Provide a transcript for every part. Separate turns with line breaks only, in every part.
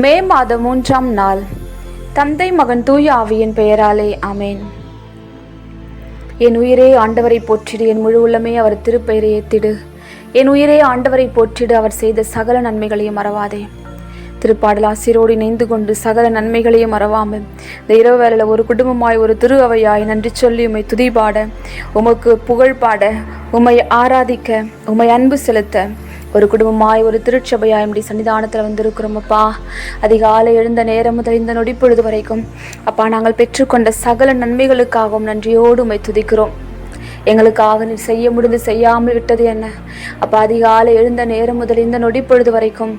மே மாதம் மூன்றாம் நாள். தந்தை மகன் தூய ஆவியின் பெயராலே அமேன் என் உயிரே ஆண்டவரை போற்றிடு என் முழு உள்ளமே அவர் திருப்பெயரை ஏத்திடு. என் உயிரே ஆண்டவரை போற்றிடு அவர் செய்த சகல நன்மைகளையும் மறவாதே. திருப்பாடல் ஆசிரோடு இணைந்து கொண்டு சகல நன்மைகளையும் மறவாமல் இந்த இரவு வேளையில் ஒரு குடும்பமாய் ஒரு திரு அவையாய் நன்றி சொல்லி உம்மை துதிபாட உமக்கு புகழ் பாட உம்மை ஆராதிக்க உம்மை அன்பு செலுத்த ஒரு குடும்பமாய் ஒரு திருச்சபையாய் இப்படி சன்னிதானத்தில் வந்திருக்கிறோம் அப்பா. அதிகாலை எழுந்த நேரம் முதல் இந்த நொடி பொழுது வரைக்கும் அப்பா நாங்கள் பெற்றுக்கொண்ட சகல நன்மைகளுக்காகவும் நன்றியோடு உமை துதிக்கிறோம். எங்களுக்காக நீ செய்ய முடிந்து செய்யாமல் விட்டது என்ன? அப்போ அதிகாலை எழுந்த நேரம் முதல் இந்த நொடி பொழுது வரைக்கும்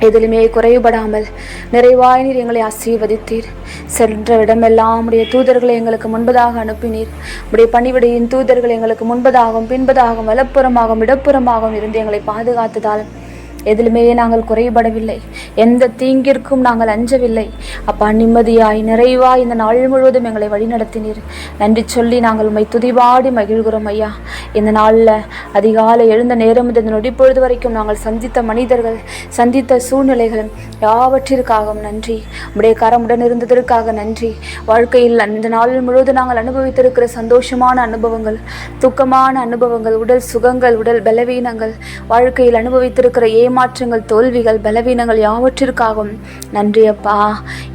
எதிலுமே குறைவுபடாமல் நிறைவாய் நீர் எங்களை ஆசீர்வதித்தீர். சென்ற இடமெல்லாம் உடைய தூதர்களை எங்களுக்கு முன்பதாக அனுப்பினீர். உடைய பணிவிடையின் தூதர்கள் எங்களுக்கு முன்பதாகவும் பின்பதாகவும் வலப்புறமாகவும் இடப்புறமாகவும் இருந்து எங்களை பாதுகாத்ததால் எதிலுமே நாங்கள் குறைபடவில்லை. எந்த தீங்கிற்கும் நாங்கள் அஞ்சவில்லை. அப்பா நிம்மதியாய் நிறைவாய் இந்த நாள் முழுவதும் எங்களை வழிநடத்தினீர். நன்றி சொல்லி நாங்கள் உண்மை துதிபாடி மகிழ்கிறோம் ஐயா. இந்த நாளில் அதிகாலை எழுந்த நேரம் இந்த இந்த நொடிப்பொழுது வரைக்கும் நாங்கள் சந்தித்த மனிதர்கள் சந்தித்த சூழ்நிலைகள் யாவற்றிற்காகவும் நன்றி. உடைய கரமுடன் இருந்ததற்காக நன்றி. வாழ்க்கையில் இந்த நாள் முழுவதும் நாங்கள் அனுபவித்திருக்கிற சந்தோஷமான அனுபவங்கள் துக்கமான அனுபவங்கள் உடல் சுகங்கள் உடல் பலவீனங்கள் வாழ்க்கையில் அனுபவித்திருக்கிற ஏமாற்றங்கள் தோல்விகள் பலவீனங்கள் யாவற்றிற்காகவும் நன்றி அப்பா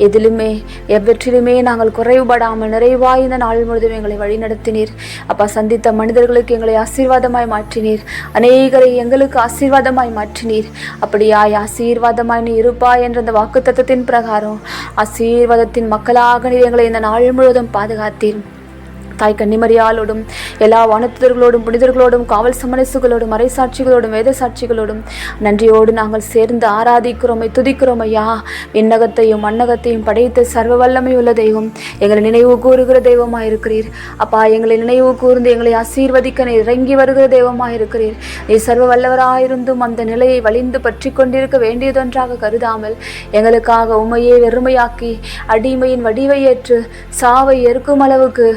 எதிலுமே எவற்றிலுமே நாங்கள் குறைவுபடாமல் நிறைவாய் இந்த நாள் முழுதும் எங்களை வழிநடத்தினீர். அப்பா சந்தித்த மனிதர்களுக்கு எங்களை ஆசீர்வாதமாய் மாற்றினீர். அநேகரை எங்களுக்கு ஆசீர்வாதமாய் மாற்றினீர். அப்படியாய் ஆசீர்வாதமாய் நீ இருப்பாய் என்ற அந்த வாக்கு தத்துவத்தின் பிரகாரம் ஆசீர்வாதத்தின் மக்களாக நீர் எங்களை இந்த நாள் முழுவதும் பாதுகாத்தீர். தாய் கன்னிமரியாலோடும் எல்லா வானத்துதர்களோடும் புனிதர்களோடும் காவல் சமணசுகளோடும் மறைசாட்சிகளோடும் வேத சாட்சிகளோடும் நன்றியோடு நாங்கள் சேர்ந்து ஆராதிக்கிறோம் துதிக்கிறோம் ஐயா. விண்ணகத்தையும் மண்ணகத்தையும் படைத்த சர்வ வல்லமை உள்ள தெய்வம் எங்களை நினைவு கூறுகிற தெய்வமாக இருக்கிறீர் அப்பா எங்களை நினைவு கூர்ந்து எங்களை ஆசீர்வதிக்க இறங்கி வருகிற தெய்வமாக இருக்கிறீர் நீ சர்வ வல்லவராயிருந்தும் அந்த நிலையை வலிந்து பற்றி கொண்டிருக்க வேண்டியதொன்றாக கருதாமல் எங்களுக்காக உண்மையை வெறுமையாக்கி அடிமையின் வடிவை ஏற்று சாவை எருக்கும் அளவுக்கு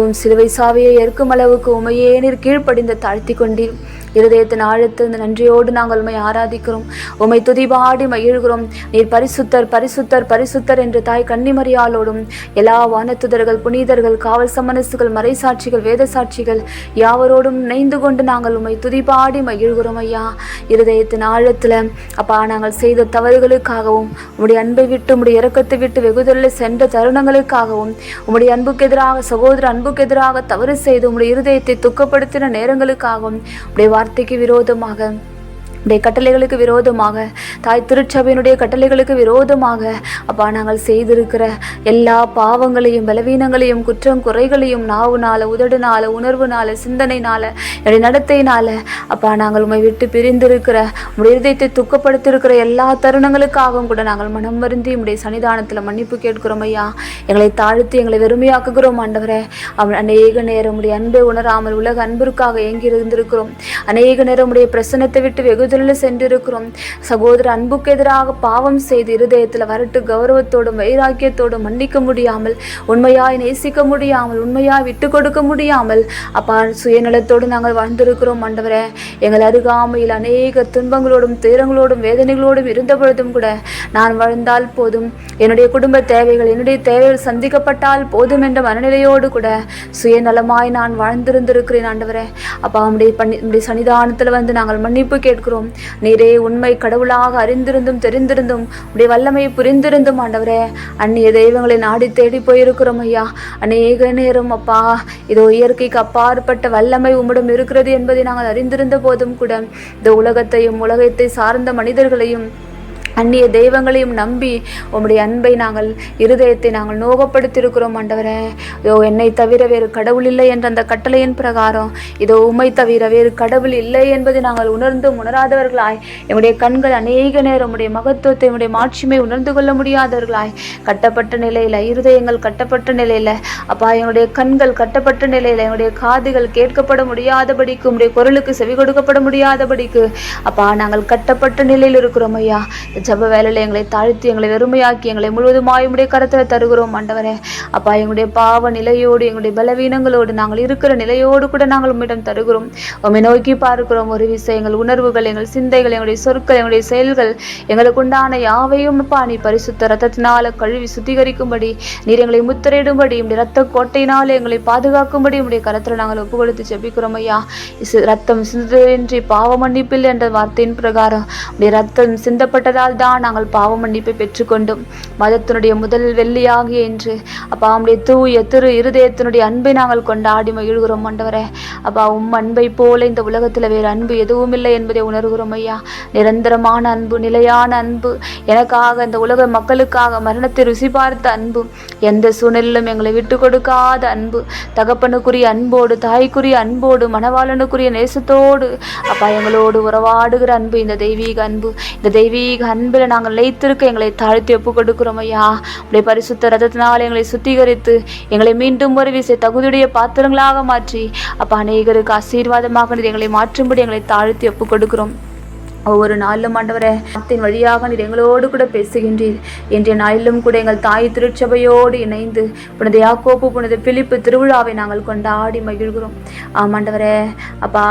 அதுவும் சிலுவை சாவியை ஏற்கும் அளவுக்கு உமையே நீர் கீழ்ப்படிந்து தாழ்த்தி கொண்டீர். இருதயத்தின் ஆழத்திலிருந்து நன்றியோடு நாங்கள் உண்மை ஆராதிக்கிறோம். உமை துதிபாடி மகிழ்கிறோம் நீர் பரிசுத்தர் பரிசுத்தர் பரிசுத்தர் என்று தாய் கன்னிமரியாலோடும் எல்லா வானத்துதர்கள் புனிதர்கள் காவல் சமனசுகள் மறைசாட்சிகள் வேத சாட்சிகள் யாவரோடும் இணைந்து கொண்டு நாங்கள் உம்மை துதிபாடி மகிழ்கிறோம் ஐயா. இருதயத்தின் ஆழத்தில் அப்பா நாங்கள் செய்த தவறுகளுக்காகவும் உம்முடைய அன்பை விட்டு உம்முடைய இறக்கத்தை விட்டு வெகுதலில் சென்ற தருணங்களுக்காகவும் உம்முடைய அன்புக்கு எதிராக சகோதர அன்புக்கு எதிராக தவறு செய்து உம்முடைய இருதயத்தை துக்கப்படுத்தின நேரங்களுக்காகவும் உடைய வார்த்தைக்கு விரோதமாக உடைய கட்டளைகளுக்கு விரோதமாக தாய் திருச்சபையினுடைய கட்டளைகளுக்கு விரோதமாக அப்பா நாங்கள் செய்திருக்கிற எல்லா பாவங்களையும் பலவீனங்களையும் குற்றம் குறைகளையும் நாவுனால உதடுனால உணர்வுனால சிந்தனைனால என்னுடைய நடத்தையினால அப்பா நாங்கள் உண்மை விட்டு பிரிந்திருக்கிற உடைய இதயத்தை துக்கப்படுத்திருக்கிற எல்லா தருணங்களுக்காகவும் கூட நாங்கள் மனம் வருந்தி உடைய சன்னிதானத்தில் மன்னிப்பு கேட்கிறோம் ஐயா. எங்களை தாழ்த்தி எங்களை வெறுமையாக்குகிறோம் ஆண்டவரே. அவன் அநேக நேரம் உடைய அன்பை உணராமல் உலக அன்பிற்காக ஏங்கி இருந்திருக்கிறோம். அநேக நேரம் உடைய பிரசனத்தை விட்டு வெகு விடுதலில் சென்றிருக்கிறோம். சகோதர அன்புக்கு எதிராக பாவம் செய்து இருதயத்தில் வரட்டு கௌரவத்தோடும் வைராக்கியத்தோடும் மன்னிக்க முடியாமல் உண்மையாய் நேசிக்க முடியாமல் உண்மையாய் விட்டு கொடுக்க முடியாமல் அப்பா சுயநலத்தோடு நாங்கள் வாழ்ந்திருக்கிறோம் ஆண்டவரே. எங்கள் அருகாமையில் அநேக துன்பங்களோடும் துயரங்களோடும் வேதனைகளோடும் இருந்த பொழுதும் கூட நான் வாழ்ந்தால் போதும். என்னுடைய குடும்ப தேவைகள் என்னுடைய தேவைகள் சந்திக்கப்பட்டால் போதும் என்ற மனநிலையோடு கூட சுயநலமாய் நான் வாழ்ந்திருந்திருக்கிறேன் ஆண்டவரே. அப்பா உடைய பண்ணி உடைய சன்னிதானத்தில் வந்து நாங்கள் மன்னிப்பு கேட்கிறோம். நீரே உண்மை கடவுளாக அறிந்திருந்தும் தெரிந்திருந்தும் உடைய வல்லமை புரிந்திருந்தும் ஆண்டவரே. அந்நிய தெய்வங்களை நாடி தேடி போயிருக்கிறோம் ஐயா. அநேக நேரம் அப்பா இதோ இயற்கைக்கு அப்பாற்பட்ட வல்லமை உம்மிடம் இருக்கிறது என்பதை நாங்கள் அறிந்திருந்த போதும் கூட இந்த உலகத்தையும் உலகத்தை சார்ந்த மனிதர்களையும் அந்நிய தெய்வங்களையும் நம்பி உம்முடைய அன்பை நாங்கள் இருதயத்தை நாங்கள் நோகப்படுத்தியிருக்கிறோம் ஆண்டவரே. இதோ என்னை தவிர வேறு கடவுள் இல்லை என்ற அந்த கட்டளையின் பிரகாரம் இதோ உமை தவிர வேறு கடவுள் இல்லை என்பதை நாங்கள் உணர்ந்தும் உணராதவர்களாய் எம்முடைய கண்கள் அநேக நேரம் உடைய மகத்துவத்தை உடைய மாட்சிமை உணர்ந்து கொள்ள முடியாதவர்களாய் கட்டப்பட்ட நிலையில் இருதயங்கள் கட்டப்பட்ட நிலையில் அப்பா எங்களுடைய கண்கள் கட்டப்பட்ட நிலையில் எங்களுடைய காதுகள் கேட்கப்பட முடியாதபடிக்கு உடைய குரலுக்கு செவி கொடுக்கப்பட முடியாதபடிக்கு அப்பா நாங்கள் கட்டப்பட்ட நிலையில் இருக்கிறோம் ஐயா. ஜப வேலையில் எங்களை தாழ்த்தி எங்களை வெறுமையாக்கி எங்களை முழுவதுமாய் உடைய கருத்தில் தருகிறோம் ஆண்டவரே. அப்பா எங்களுடைய பாவ நிலையோடு எங்களுடைய பலவீனங்களோடு நாங்கள் இருக்கிற நிலையோடு கூட நாங்கள் உம்மிடம் தருகிறோம். உண்மை நோக்கி பார்க்கிறோம் ஒரு விசை எங்கள் உணர்வுகள் எங்கள் சிந்தைகள் எங்களுடைய சொற்கள் எங்களுடைய செயல்கள் எங்களுக்கு உண்டான யாவையும் அப்பா நீ பரிசுத்த ரத்தத்தினால கழுவி சுத்திகரிக்கும்படி நீர் எங்களை முத்திரையிடும்படி உடைய ரத்த கோட்டையினால் எங்களை பாதுகாக்கும்படி உடைய கருத்தில் நாங்கள் ஒப்பு கொடுத்து ஜெபிக்கிறோம் ஐயா. ரத்தம் சிந்ததின்றி பாவ மன்னிப்பில் என்ற வார்த்தையின் பிரகாரம் உடைய ரத்தம் சிந்தப்பட்டதால் தான் நாங்கள் பாவ மன்னிப்பை பெற்றுக்கொண்டோம். மதத்தினுடைய முதல் வெள்ளியாகிய என்று அப்பா உம்முடைய தூய திரு இருதயத்தினுடைய அன்பை நாங்கள் கொண்டாடி மகிழ்கிறோம் ஆண்டவரே. அப்பா உம் அன்பை போல இந்த உலகத்தில் வேறு அன்பு எதுவும் இல்லை என்பதை உணர்கிறோம் ஐயா. நிரந்தரமான அன்பு நிலையான அன்பு. எனக்காக இந்த உலக மக்களுக்காக மரணத்தை ருசி பார்த்த அன்பு. எந்த சூழ்நிலையிலும் எங்களை விட்டு கொடுக்காத அன்பு. தகப்பனுக்குரிய அன்போடு தாய்க்குரிய அன்போடு மணவாளனுக்குரிய நேசத்தோடு அப்பா எங்களோடு உறவாடுகிற அன்பு இந்த தெய்வீக அன்பு. இந்த தெய்வீக அன்பில் நாங்கள் நிலைத்திருக்க எங்களை தாழ்த்தி ஒப்பு கொடுக்கிறோம் ஐயா. உடைய பரிசுத்த ரதத்தினால் எங்களை சுத்திகரித்து எங்களை மீண்டும் ஒரு விசை தகுதியுடைய பாத்திரங்களாக மாற்றி அப்பா அநேகருக்கு ஆசீர்வாதமாக எங்களை மாற்றும்படி எங்களை தாழ்த்தி ஒப்பு கொடுக்கிறோம். ஒவ்வொரு நாளிலும் ஆண்டவரே வார்த்தையின் வழியாக நீர் எங்களோடு கூட பேசுகின்றீர். இன்றைய நாளிலும் கூட எங்கள் தாய் திருச்சபையோடு இணைந்து புனித யாக்கோப்பு புனித பிலிப்பு திருவிழாவை நாங்கள் கொண்டாடி மகிழ்கிறோம். ஆம் அப்பா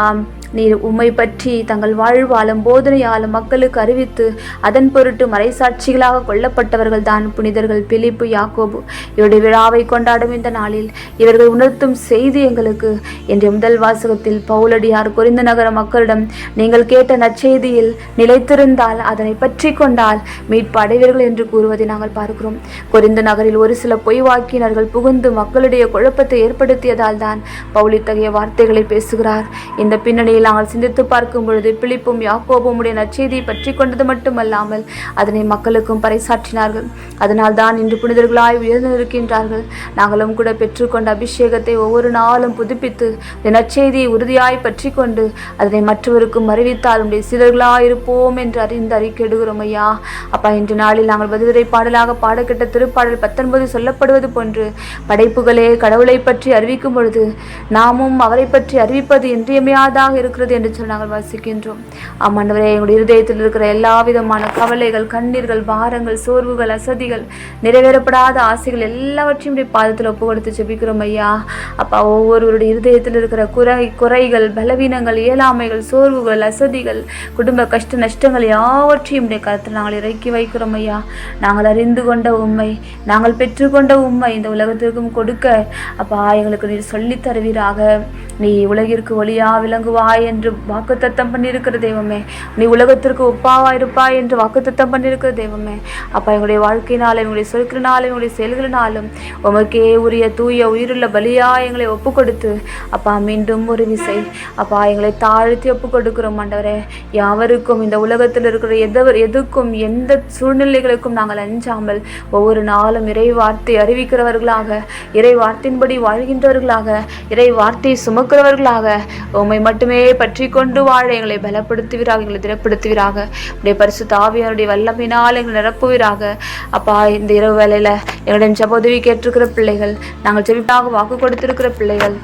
நீர் உம்மை பற்றி தங்கள் வாழ்வாலும் போதனையாலும் மக்களுக்கு அறிவித்து அதன் பொருட்டு மறைசாட்சிகளாக கொல்லப்பட்டவர்கள் தான் புனிதர்கள் பிலிப்பு யாக்கோபு. இவருடைய விழாவை கொண்டாடும் இந்த நாளில் இவர்கள் உணர்த்தும் செய்தி எங்களுக்கு. என்று முதல் வாசகத்தில் பவுலடியார் குறிந்த நகர மக்களிடம் நீங்கள் கேட்ட நற்செய்தியில் நிலைத்திருந்தால் அதனை பற்றி கொண்டால் மீட்பு அடைவீர்கள் என்று கூறுவதை நாங்கள் பார்க்கிறோம். குறிந்த நகரில் ஒரு சில பொய் வாக்கினர்கள் புகுந்து மக்களுடைய குழப்பத்தை ஏற்படுத்தியதால் தான் பவுல் இத்தகைய வார்த்தைகளை பேசுகிறார். இந்த பின்னணியில் நாங்கள் சிந்தித்து பார்க்கும் பொழுது பிழிப்பும் யாக்கோபும் உடைய நற்செய்தியை பற்றி கொண்டது மட்டுமல்லாமல் அதனை மக்களுக்கும் பறைசாற்றினார்கள். அதனால் தான் இன்று புனிதர்களாய் உயர்ந்திருக்கின்றார்கள் நாங்களும் கூட பெற்றுக்கொண்ட அபிஷேகத்தை ஒவ்வொரு நாளும் புதுப்பித்து இந்த உறுதியாய் பற்றி கொண்டு அதனை மற்றவருக்கும் அறிவித்தால் உடைய சிலர்களாய் இருப்போம் என்று அறிந்து அறிக்கையிடுகிறோம் ஐயா. அப்பா இன்று நாளில் நாங்கள் பதிலுரை பாடலாக பாடக்கிட்ட திருப்பாடல் பத்தொன்பது சொல்லப்படுவது போன்று படைப்புகளே கடவுளை பற்றி அறிவிக்கும் பொழுது நாமும் அவரை பற்றி அறிவிப்பது இன்றியமையாதாக இருக்கிறது என்று சொல்லி நாங்கள் வாசிக்கின்றோம். ஆமாண்டவரே எங்களுடைய இருதயத்தில் இருக்கிற எல்லா விதமான கவலைகள் கண்ணீர்கள் பாரங்கள் சோர்வுகள் அசதிகள் நிறைவேறப்படாத ஆசைகள் எல்லாவற்றையும் பாதத்தில் ஒப்பு கொடுத்து ஜெபிக்கிறோம் ஐயா. அப்பா ஒவ்வொருவருடைய இருதயத்தில் இருக்கிற குறை குறைகள் பலவீனங்கள் இயலாமைகள் சோர்வுகள் அசதிகள் குடும்ப கஷ்ட நஷ்டங்கள் யாவற்றையும் உடைய கருத்தில் நாங்கள் இறக்கி வைக்கிறோம் ஐயா. நாங்கள் அறிந்து கொண்ட உண்மை நாங்கள் பெற்றுக்கொண்ட உண்மை இந்த உலகத்திற்கும் கொடுக்க. அப்பா எங்களுக்கு நீர் சொல்லித் தருவீராக நீ உலகிற்கு ஒளியா விளங்குவாய். என்று வாக்குத்தத்தம் பண்ணியிருக்கிற தெய்வமே. நீ உலகத்திற்கு ஒப்பாவா இருப்பாய் என்று வாக்குத்தத்தம் பண்ணியிருக்கிற தெய்வமே. அப்பா எங்களுடைய வாழ்க்கையினாலும் எங்களுடைய சொற்களினாலும் எங்களுடைய செயல்களினாலும் உமக்கே உரிய தூய உயிருள்ள பலியா எங்களை ஒப்பு கொடுத்து அப்பா மீண்டும் ஒரு விசை. அப்பா எங்களை தாழ்த்தி ஒப்பு கொடுக்கிறோம் ஆண்டவரே. யாவருக்கும் இந்த உலகத்தில் இருக்கிற எதவர் எதுக்கும் எந்த சூழ்நிலைகளுக்கும் நாங்கள் அஞ்சாமல் ஒவ்வொரு நாளும் இறை வார்த்தை அறிவிக்கிறவர்களாக இறை வார்த்தையின்படி வாழ்கின்றவர்களாக இறை வார்த்தை சுமக்கிறவர்களாக உம்மை மட்டுமே பற்றி கொண்டு வாழ எங்களை பலப்படுத்துவீராக எங்களை திடப்படுத்துவீராக. உடைய பரிசு தாவியாருடைய வல்லமையினால் எங்களை நிரப்புவீராக. அப்பா இந்த இரவு வேலையில எங்களிடம் ஜப உதவி கேட்டிருக்கிற பிள்ளைகள் நாங்கள் ஜெபிப்பாக வாக்கு கொடுத்திருக்கிற பிள்ளைகள்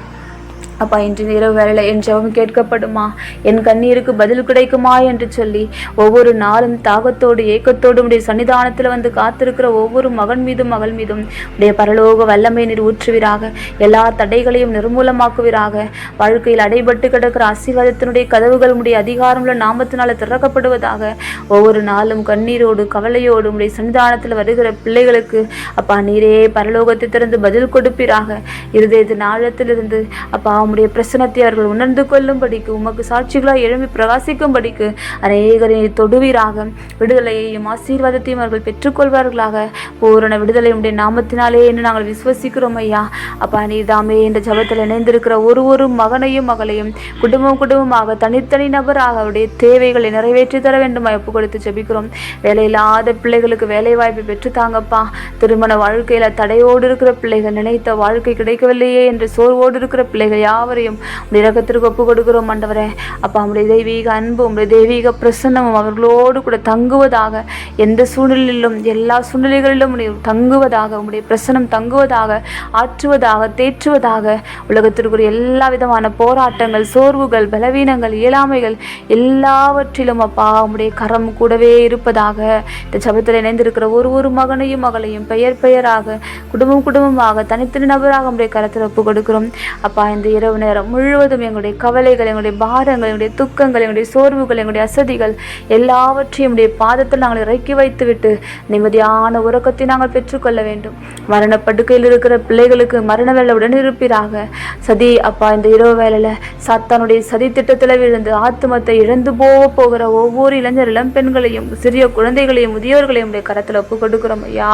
அப்பா இன்று இரவு வேளையில என் ஜெபம் கேட்கப்படுமா? என் கண்ணீருக்கு பதில் கிடைக்குமா என்று சொல்லி ஒவ்வொரு நாளும் தாகத்தோடு ஏக்கத்தோடு உடைய சன்னிதானத்தில் வந்து காத்திருக்கிற ஒவ்வொரு மகன் மீதும் மகள் மீதும் உடைய பரலோக வல்லமை நீர் ஊற்றுவீராக. எல்லா தடைகளையும் நிர்மூலமாக்குவீராக. வாழ்க்கையில் அடைபட்டு கிடக்கிற ஆசீர்வாதத்தினுடைய கதவுகள் உடைய அதிகாரமுள்ள நாமத்தினால திறக்கப்படுவதாக. ஒவ்வொரு நாளும் கண்ணீரோடு கவலையோடு உடைய சன்னிதானத்தில் வருகிற பிள்ளைகளுக்கு அப்பா நீரே பரலோகத்தை திறந்து பதில் கொடுப்பீராக. இருதயத்தின் ஆழத்திலிருந்து அப்பா உம்முடைய பிரசனத்தை அவர்கள் உணர்ந்து கொள்ளும்படிக்கு உமக்கு சாட்சிகளாக எழும்பி பிரகாசிக்கும்படிக்கு அநேகரை தொடுவீராக. விடுதலையையும் ஆசீர்வாதத்தையும் அவர்கள் பெற்றுக்கொள்வார்களாக. பூரண விடுதலை உடைய நாமத்தினாலே என்று நாங்கள் விசுவசிக்கிறோம் ஐயா. அப்பா நீதாமே என்ற இந்த ஜபத்தில் இணைந்திருக்கிற ஒரு ஒரு மகனையும் மகளையும் குடும்பம் குடும்பமாக தனித்தனி நபராக அவருடைய தேவைகளை நிறைவேற்றி தர வேண்டும் ஒப்பு கொடுத்து ஜெபிக்கிறோம். வேலையில்லாத பிள்ளைகளுக்கு வேலை வாய்ப்பு பெற்று தாங்கப்பா திருமண வாழ்க்கையில் தடையோடு இருக்கிற பிள்ளைகள் நினைத்த வாழ்க்கை கிடைக்கவில்லையே என்று சோர்வோடு இருக்கிற பிள்ளைகள் யாவரையும் உடைய ஒப்பு கொடுக்கிறோம் ஆண்டவரே. அப்பா உடைய தெய்வீக அன்பு உடைய தெய்வீக பிரசன்னமும் அவர்களோடு கூட தங்குவதாக எந்த சூழ்நிலையிலும் எல்லா சூழ்நிலைகளிலும் தங்குவதாக உடைய பிரசனம் தங்குவதாக ஆற்றுவதாக தேற்றுவதாக உலகத்திற்குரிய எல்லா விதமான போராட்டங்கள் சோர்வுகள் பலவீனங்கள் இயலாமைகள் எல்லாவற்றிலும் அப்பா உங்களுடைய கரம் கூடவே இருப்பதாக இந்த சபத்தில் இணைந்திருக்கிற ஒரு ஒரு மகனையும் மகளையும் பெயர் பெயராக குடும்பம் குடும்பமாக தனித்தனி நபராக உடைய கரத்தில் ஒப்பு கொடுக்கிறோம் அப்பா இந்த இரவு நேரம் முழுவதும் எங்களுடைய கவலைகள் எங்களுடைய பாரங்கள் எங்களுடைய துக்கங்கள் எங்களுடைய சோர்வுகள் எங்களுடைய அசதிகள் எல்லாவற்றையும் உடைய பாதத்தில் நாங்கள் இறக்கி வைத்துவிட்டு நிம்மதியான உறக்கத்தை நாங்கள் பெற்றுக்கொள்ள வேண்டும். மரணப்படுக்கையில் இருக்கிற பிள்ளைகளுக்கு மரண வேலை உடன் இருப்பீராக சதி அப்பா இந்த இரவு வேலையில் சாத்தானுடைய சதி திட்டத்தில் விழுந்து ஆத்மத்தை இழந்து போக போகிற ஒவ்வொரு இளைஞர் இளம் பெண்களையும் சிறிய குழந்தைகளையும் முதியோர்களையும் உடைய கரத்தில் ஒப்பு கொடுக்கிறோம் ஐயா.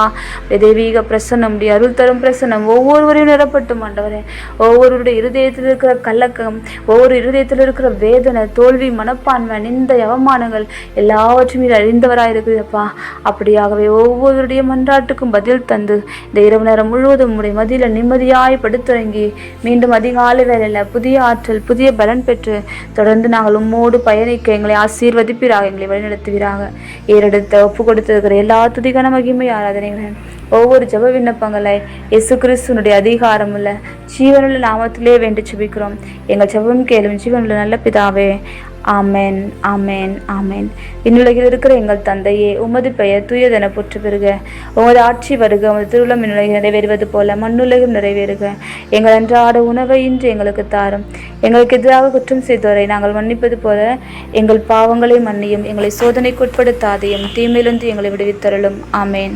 தெய்வீக பிரசன்னம் அருள் தரும் பிரசன்னம் ஒவ்வொருவரையும் நிரப்பட்டும் ஆண்டவரே. ஒவ்வொருடைய இருதயத்தில் இருக்கிற கலக்கம் ஒவ்வொரு இருதயத்தில் இருக்கிற வேதனை தோல்வி மனப்பான்மை நிந்த அவமானங்கள் எல்லாவற்றையும் நீர் அறிந்தவராக இருக்கிறப்பா அப்படியாகவே ஒவ்வொருடைய மன்றாட்டுக்கும் பதில் தந்து இந்த இரவு நேரம் முழுவதும் உடைய மதியில் நிம்மதியாய் படுத்துறங்கி மீண்டும் அதிகாலை வேலையில் புதிய ஆற்றல் புதிய பலன் பெற்று தொடர்ந்து நாங்கள் உம்மோடு பயணிக்க எங்களை ஆசீர்வதிப்பீராக எங்களை வழிநடத்துவீராக. ஏறெடுத்த ஒப்பு கொடுத்திருக்கிற எல்லா துதிகன மகிமை ஆராதனைகளும் ஒவ்வொரு ஜப விண்ணப்பங்களை இயேசு கிறிஸ்துனுடைய அதிகாரமுள்ள ஜீவனுள்ள நாமத்திலே வேண்டி ஜெபிக்கிறோம். எங்கள் ஜபம் கேளும் ஜீவனுள்ள நல்ல பிதாவே ஆமென் ஆமென் ஆமென். இன்னுலகில் இருக்கிற எங்கள் தந்தையே உமது பெயர் தூயதென போற்று பெறுக உமது ஆட்சி வருக உமது திருவிழம் விண்ணுலகில் நிறைவேறுவது போல மண்ணுலகம் நிறைவேறுக. எங்கள் அன்றாட உணவை இன்று எங்களுக்கு தாரும். எங்களுக்கு எதிராக குற்றம் செய்தோரை நாங்கள் மன்னிப்பது போல எங்கள் பாவங்களை மன்னியும் எங்களை சோதனைக்குட்படுத்தாதையும் தீமையிலிருந்து எங்களை விடுவித்தருளும். ஆமேன்.